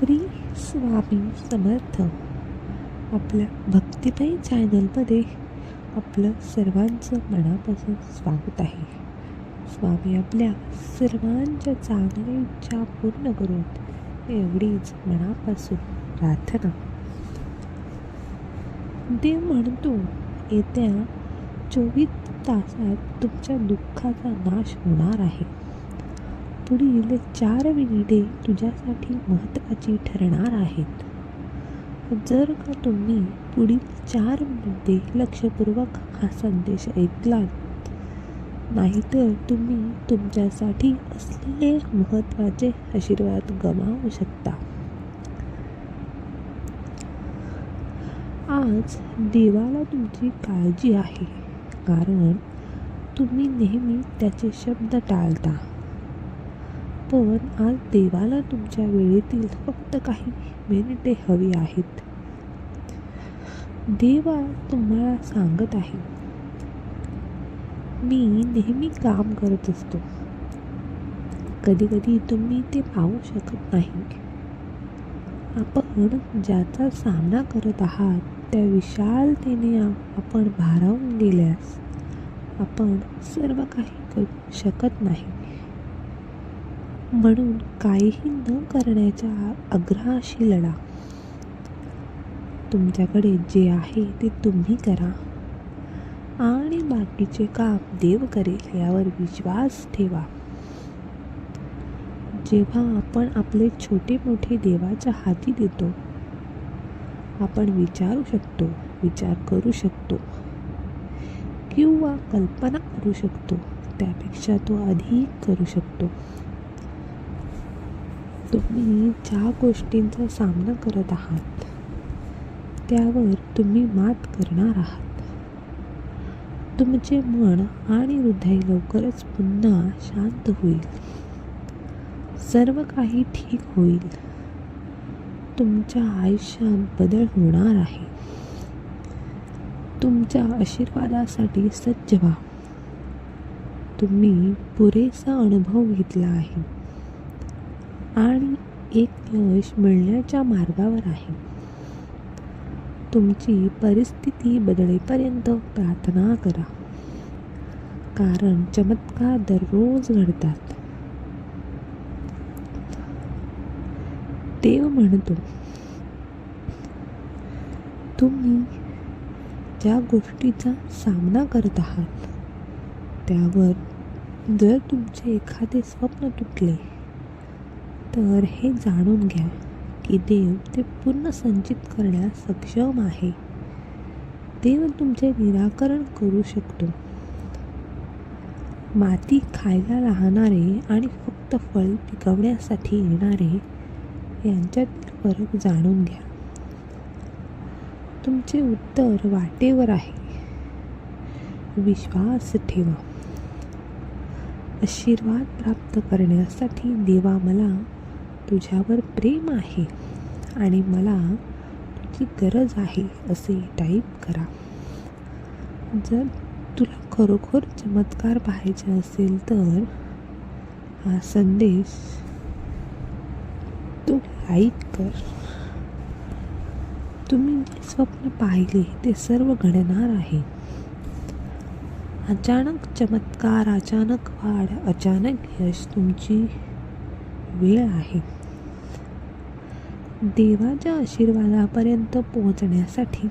श्री स्वामी समर्थ. आपल्या भक्तिमय चॅनलमध्ये आपलं सर्वांचं मनापासून स्वागत आहे. स्वामी आपल्या सर्वांच्या चांगल्या इच्छा पूर्ण करून एवढीच मनापासून प्रार्थना. देव म्हणतो येत्या चोवीस तासात तुमच्या दुःखाचा नाश होणार आहे. पुढील चार मिनिटे तुझ्यासाठी महत्त्वाची ठरणार आहेत. जर का तुम्ही पुढील चार मिनिटे लक्षपूर्वक हा संदेश ऐकलात नाहीतर तुम्ही तुमच्यासाठी असलेले महत्त्वाचे आशीर्वाद गमावू शकता. आज देवाला तुमची काळजी आहे कारण तुम्ही नेहमी त्याचे शब्द टाळता. पण आज देवाला तुमच्या वेळेतील फक्त काही मिनिटे हवी आहेत. देवा तुम्हाला सांगत आहे. मी नेहमी काम करत असतो. कधी कधी तुम्ही ते पाहू शकत नाही. आपण ज्याचा सामना करत आहात त्या विशालतेने आपण भारावून गेल्यास आपण सर्व काही करू शकत नाही. म्हणून काहीही न करण्याच्या आग्रहाशी लढा. तुमच्याकडे जे आहे ते तुम्ही करा. आणि बाकीचे काम देव करेल यावर विश्वास ठेवा. जेव्हा आपण आपले छोटे मोठे देवाच्या हाती देतो आपण विचारू शकतो विचार करू शकतो किंवा कल्पना करू शकतो त्यापेक्षा तो अधिक करू शकतो. तुम्ही ज्या गोष्टींचा सामना करत आहात त्यावर तुम्ही मात करणार आहात. तुमचे मन आणि हृदय लवकरच पुन्हा शांत होईल. सर्व काही ठीक होईल. तुमच्या आयुष्यात बदल होणार आहे. तुमच्या आशीर्वादासाठी सज्ज व्हा. तुम्ही पुरेसा अनुभव घेतला आहे. आणि एक यश मिळण्याच्या मार्गावर आहे. तुमची परिस्थिती बदलेपर्यंत प्रार्थना करा. कारण चमत्कार दररोज घडतात. देव म्हणतो तुम्ही ज्या गोष्टीचा सामना करत आहात त्यावर जर तुमचे एखादे स्वप्न तुटले तर हे जाणून घ्या की देव ते पूर्ण संचित करण्यास सक्षम आहे. देव तुमचे निराकरण करू शकतो. माती खायला राहणारे आणि फक्त फळ पिकवण्यासाठी येणारे यांच्यातील फरक जाणून घ्या. तुमचे उत्तर वाटेवर आहे. विश्वास ठेवा. आशीर्वाद प्राप्त करण्यासाठी देवा मला तुझ्यावर प्रेम आहे आणि मला तुझी गरज आहे असे टाईप करा. जर तुला खरोखर चमत्कार पाहायचे असेल तर हा संदेश तू लाईक कर. तुम्ही जे स्वप्न पाहिले ते सर्व घडणार आहे. अचानक चमत्कार अचानक वाढ अचानक यश तुमची वेळ आहे. देवाच्या आशीर्वादापर्यंत पोहोचण्यासाठी.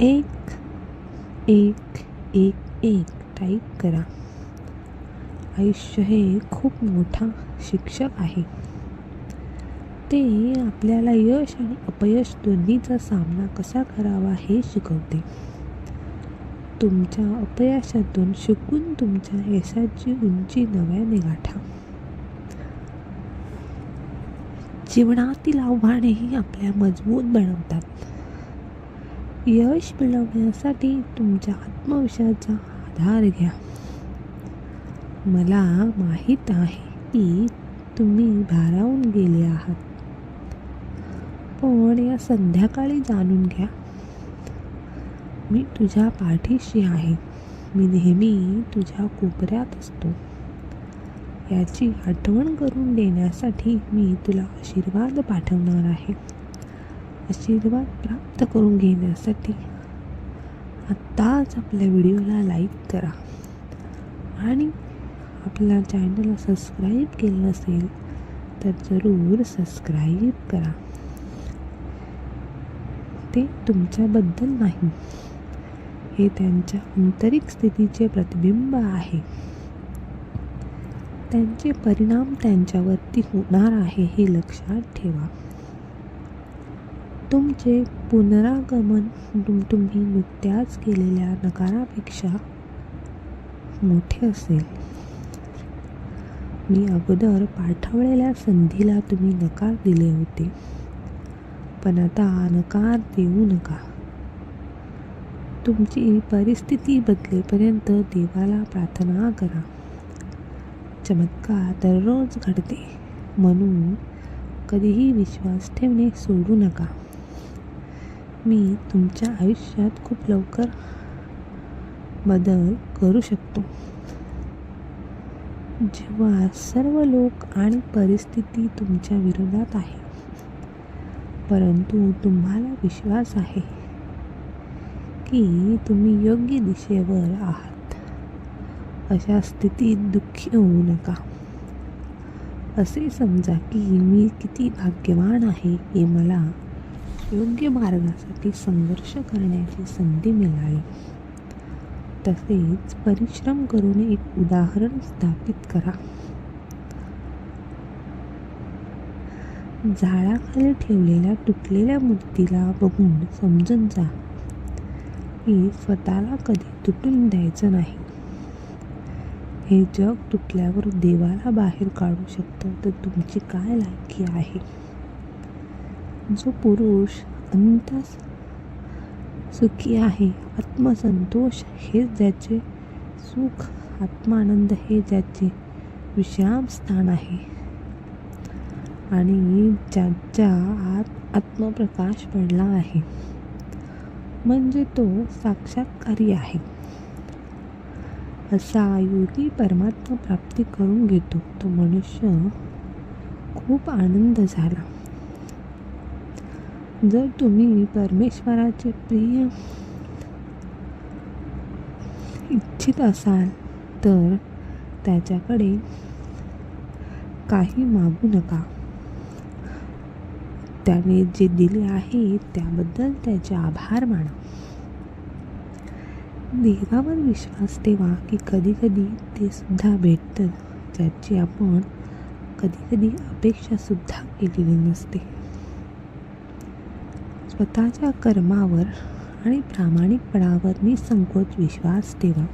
एक एक एक एक टाईप करा. आयुष्य हे खूप मोठा शिक्षक आहे. ते आपल्याला यश आणि अपयश दोन्हीचा सामना कसा करावा हे शिकवते. तुमच्या अपयशातून शिकून तुमच्या यशाची उंची नव्याने गाठा. जीवनातील आव्हानेही आपल्या मजबूत बनवतात. यश मिळवण्यासाठी तुमच्या आत्मविश्वासाचा आधार घ्या. मला माहीत आहे की तुम्ही भारावून गेले आहात. पण या संध्याकाळी जाणून घ्या. मी तुझ्या पाठीशी आहे. मी नेहमी तुझ्या कोपऱ्यात असतो. याची आठवण करून देण्यासाठी मी तुला आशीर्वाद पाठवणार आहे. आशीर्वाद प्राप्त करून घेण्यासाठी आत्ताच आपल्या व्हिडिओला लाईक करा. आणि आपल्या चॅनलला सबस्क्राईब केलं नसेल तर जरूर सबस्क्राईब करा. ते तुमच्याबद्दल नाही. हे त्यांच्या आंतरिक स्थितीचे प्रतिबिंब आहे. त्यांचे परिणाम त्यांच्यावरती होणार आहे हे लक्षात ठेवा. तुमचे पुनरागमन तुम तुम्ही नुकत्याच केलेल्या नकारापेक्षा मोठे असेल. मी अगोदर पाठवलेल्या संधीला तुम्ही नकार दिले होते. पण आता नकार देऊ नका. तुमची परिस्थिती बदलेपर्यंत देवाला प्रार्थना करा. चमत्कार दररोज घडते. म्हणून कधीही विश्वास ठेवणे सोडू नका. मी तुमच्या आयुष्यात खूप लवकर बदल करू शकतो. जेव्हा सर्व लोक आणि परिस्थिती तुमच्या विरोधात आहे परंतु तुम्हाला विश्वास आहे की तुम्ही योग्य दिशेवर आहात. अशा स्थितीत दुःखी होऊ नका. असे समजा की मी किती भाग्यवान आहे की मला योग्य मार्गासाठी संघर्ष करण्याची संधी मिळाली. तसेच परिश्रम करून एक उदाहरण स्थापित करा. झाडाखाली ठेवलेल्या तुटलेल्या मूर्तीला बघून समजून जा. की स्वतःला कधी तुटून द्यायचं नाही. हे जग तुटल्यावर देवाला बाहेर काढू शकतं. तर तुमची काय लायकी आहे? जो पुरुष अंत सुखी आहे आत्मसंतोष हे ज्याचे सुख आत्मानंद हे ज्याचे विश्राम स्थान आहे. आणि ज्याच्या आत आत्मप्रकाश पडला आहे. म्हणजे तो साक्षात्कारी आहे. असा योगी परमात्मा प्राप्ती करून घेतो. तो मनुष्य खूप आनंद झाला. जर तुम्ही परमेश्वराचे प्रिय इच्छित असाल तर त्याच्याकडे काही मागू नका. त्याने जे दिले आहे त्याबद्दल त्याचे आभार माना. देवावर विश्वास ठेवा की कधीकधी ते सुद्धा भेटतं ज्याची आपण कधीकधी अपेक्षासुद्धा केलेली नसते. स्वतःच्या कर्मावर आणि प्रामाणिकपणावर निसंकोच विश्वास ठेवा.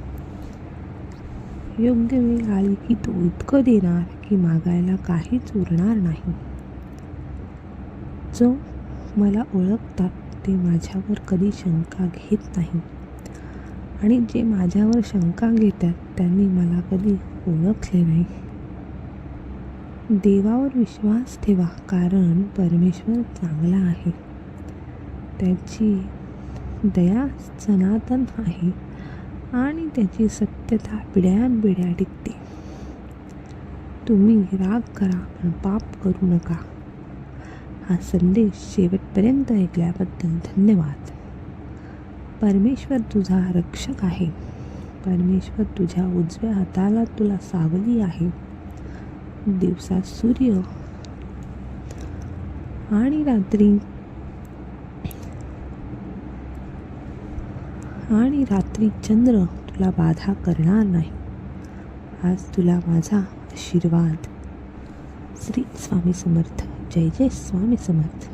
योग्य वेळ आली की तो इतकं देणार की मागायला काहीच उरणार नाही. जो मला ओळखतात ते माझ्यावर कधी शंका घेत नाही आणि जे माझ्यावर शंका घेतात त्यांनी मला कधी ओळखले नाही. देवावर विश्वास ठेवा कारण परमेश्वर चांगला आहे. त्याची दया सनातन आहे आणि त्याची सत्यता पिढ्यानपिढ्या टिकते. तुम्ही राग करा पण पाप करू नका. हा संदेश शेवटपर्यंत ऐकल्याबद्दल धन्यवाद. परमेश्वर तुझा रक्षक आहे. परमेश्वर तुझ्या उजव्या हाताला तुला सावली आहे. दिवसात सूर्य आणि रात्री आणि रात्री चंद्र तुला बाधा करणार नाही. आज तुला माझा आशीर्वाद. श्री स्वामी समर्थ. जय जय स्वामी समर्थ.